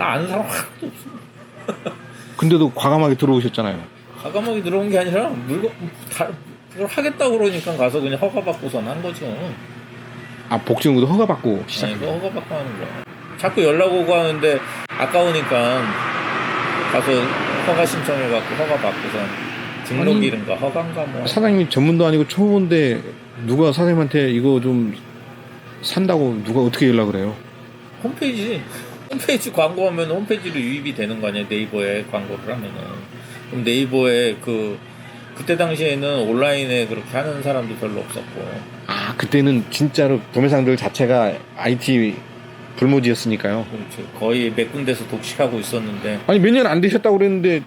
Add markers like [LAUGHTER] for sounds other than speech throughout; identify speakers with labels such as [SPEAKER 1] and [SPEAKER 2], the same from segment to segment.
[SPEAKER 1] 나 아는 사람 하나도 없어. [LAUGHS]
[SPEAKER 2] 근데도 과감하게 들어오셨잖아요.
[SPEAKER 1] 과감하게 들어온 게 아니라 물건 다 그걸 하겠다고 그러니까 가서 그냥 허가 받고선 한 거죠.
[SPEAKER 2] 아 복지연구도 허가 받고 시작.
[SPEAKER 1] 아니, 이거 허가 받고 하는 거야. 자꾸 연락 오고 하는데 아까우니까 가서 허가 신청해 갖고 허가 받고선
[SPEAKER 2] 아니,
[SPEAKER 1] 등록일인가 허가인가 뭐.
[SPEAKER 2] 사장님이 전문도 아니고 초보인데 누가 사장님한테 이거 좀 산다고 누가 어떻게 연락을 해요?
[SPEAKER 1] 홈페이지 홈페이지 광고하면 홈페이지로 유입이 되는 거 아니야 네이버에 광고를 하면은 그럼 네이버에 그 그때 당시에는 온라인에 그렇게 하는 사람도 별로 없었고
[SPEAKER 2] 아 그때는 진짜로 도매상들 자체가 IT 불모지였으니까요.
[SPEAKER 1] 그렇죠. 거의 몇 군데서 독식하고 있었는데
[SPEAKER 2] 아니 몇 년 안 되셨다고 그랬는데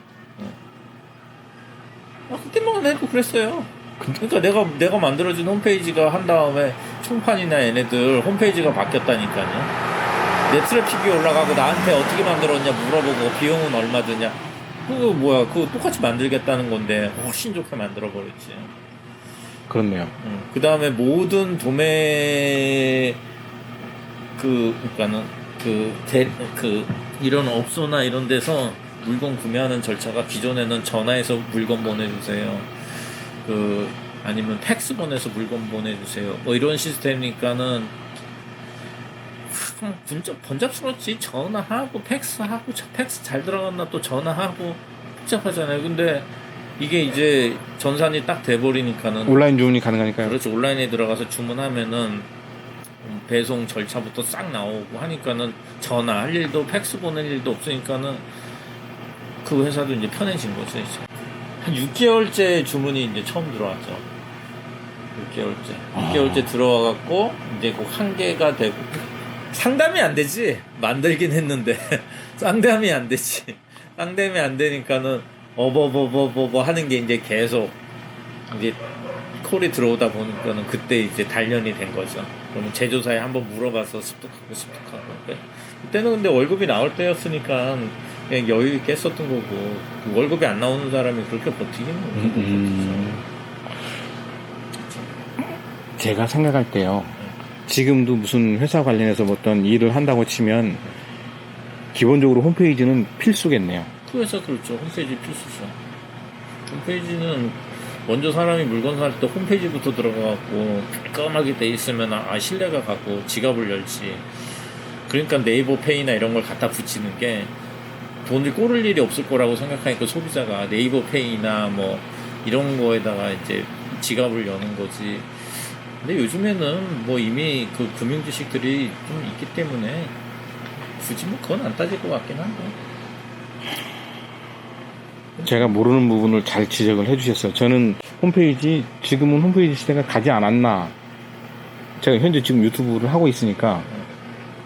[SPEAKER 1] 아, 그때만 해도 그랬어요. 그러니까 내가 내가 만들어준 홈페이지가 한 다음에 총판이나 얘네들 홈페이지가 바뀌었다니까요. 내 트래픽이 올라가고 나한테 어떻게 만들었냐 물어보고 비용은 얼마 드냐. 그거 뭐야? 그거 똑같이 만들겠다는 건데 훨씬 좋게 만들어 버렸지.
[SPEAKER 2] 그렇네요.
[SPEAKER 1] 그 다음에 모든 도매 그 그러니까는 그, 대, 그 이런 업소나 이런 데서 물건 구매하는 절차가 기존에는 전화해서 물건 보내주세요. 그 아니면 팩스 보내서 물건 보내주세요. 뭐 이런 시스템이니까는 참 분적 번잡스럽지 전화하고 팩스하고 저 팩스 잘 들어갔나 또 전화하고 복잡하잖아요. 근데 이게 이제 전산이 딱 돼버리니까는
[SPEAKER 2] 온라인 주문이 가능하니까요.
[SPEAKER 1] 그렇죠. 온라인에 들어가서 주문하면은 음, 배송 절차부터 싹 나오고 하니까는 전화할 일도 팩스 보낼 일도 없으니까는 그 회사도 이제 편해진 거죠. 이제. 한 6개월째 주문이 이제 처음 들어왔죠. 6개월째.
[SPEAKER 2] 아.
[SPEAKER 1] 6개월째 들어와갖고 이제 그한 개가 되고 상담이 안 되지. 만들긴 했는데 [LAUGHS] 상담이 안 되지. 상담이 안 되니까는 어버버버버버 하는 게 이제 계속 이제 콜이 들어오다 보니까는 그때 이제 단련이 된 거죠. 그러면 제조사에 한번 물어봐서 습득하고 습득하고. 네. 그때는 근데 월급이 나올 때였으니까 그냥 여유 있게 했었던 거고 월급이 안 나오는 사람이 그렇게 버티기는
[SPEAKER 2] 음, 음. 제가 생각할 때요. 지금도 무슨 회사 관련해서 뭐 어떤 일을 한다고 치면 기본적으로 홈페이지는 필수겠네요.
[SPEAKER 1] 그 회사 그렇죠. 홈페이지 필수죠. 홈페이지는 먼저 사람이 물건 살 때 홈페이지부터 들어가갖고 깔끔하게 돼 있으면 아 신뢰가 가고 지갑을 열지. 그러니까 네이버 페이나 이런 걸 갖다 붙이는 게 돈을 꼬를 일이 없을 거라고 생각하니까 소비자가 네이버 페이나 뭐 이런 거에다가 이제 지갑을 여는 거지. 근데 요즘에는 뭐 이미 그 금융 지식들이 좀 있기 때문에 굳이 뭐 그건 안 따질 것 같긴 한데.
[SPEAKER 2] 제가 모르는 부분을 잘 지적을 해주셨어요. 저는 홈페이지, 지금은 홈페이지 시대가 가지 않았나. 제가 현재 지금 유튜브를 하고 있으니까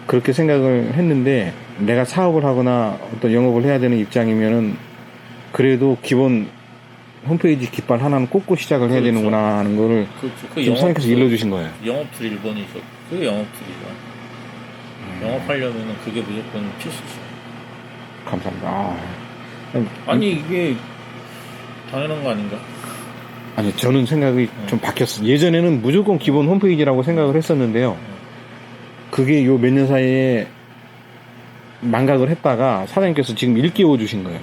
[SPEAKER 2] 그렇게 생각을 했는데 내가 사업을 하거나 어떤 영업을 해야 되는 입장이면은 그래도 기본 홈페이지 깃발 하나는 꽂고 시작을 해야
[SPEAKER 1] 그렇죠.
[SPEAKER 2] 되는구나 하는 거를
[SPEAKER 1] 그, 그
[SPEAKER 2] 지금 사장님께서
[SPEAKER 1] 영업,
[SPEAKER 2] 일러주신 거예요.
[SPEAKER 1] 영업 툴 1번이죠. 그게 영업 툴이죠.
[SPEAKER 2] 음.
[SPEAKER 1] 영업하려면 그게 무조건 필수죠.
[SPEAKER 2] 감사합니다. 아,
[SPEAKER 1] 아니, 이게 당연한 거 아닌가?
[SPEAKER 2] 아니 저는 생각이 좀 바뀌었어요. 예전에는 무조건 기본 홈페이지라고 생각을 했었는데요. 그게 요 몇 년 사이에 망각을 했다가 사장님께서 지금 일깨워 주신 거예요.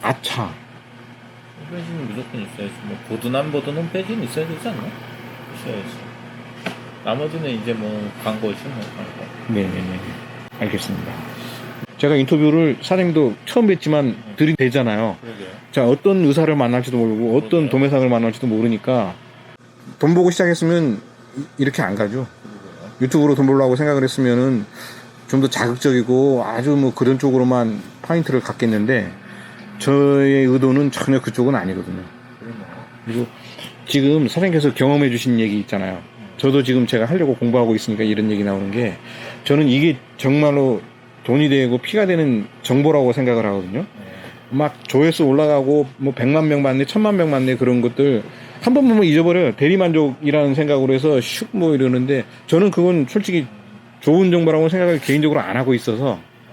[SPEAKER 2] 아차.
[SPEAKER 1] 홈페이지는 무조건 있어야지. 뭐, 보든 홈페이지는 있어야 되지 않나? 있어야지. 나머지는 이제 뭐, 광고지, 뭐, 광고.
[SPEAKER 2] 네네네. 알겠습니다. 제가 인터뷰를 사장님도 처음 뵀지만 들이대잖아요.
[SPEAKER 1] 그러게요.
[SPEAKER 2] 자, 어떤 의사를 만날지도 모르고 어떤
[SPEAKER 1] 그러게요.
[SPEAKER 2] 도매상을 만날지도 모르니까 돈 보고 시작했으면 이- 이렇게 안 가죠.
[SPEAKER 1] 그러게요.
[SPEAKER 2] 유튜브로 돈 벌려고 생각을 했으면은 좀 더 자극적이고 아주 뭐 그런 쪽으로만 파인트를 갖겠는데 저의 의도는 전혀 그쪽은 아니거든요. 그리고 지금 사장님께서 경험해 주신 얘기 있잖아요. 저도 지금 제가 하려고 공부하고 있으니까 이런 얘기 나오는 게 저는 이게 정말로 돈이 되고 피가 되는 정보라고 생각을 하거든요.
[SPEAKER 1] 네.
[SPEAKER 2] 막 조회수 올라가고 뭐 100만 명 만네, 1000만 명 만네 그런 것들 한 번 보면 잊어버려요. 대리만족이라는 생각으로 해서 슉 뭐 이러는데 저는 그건 솔직히 좋은 정보라고 생각을 개인적으로 안 하고 있어서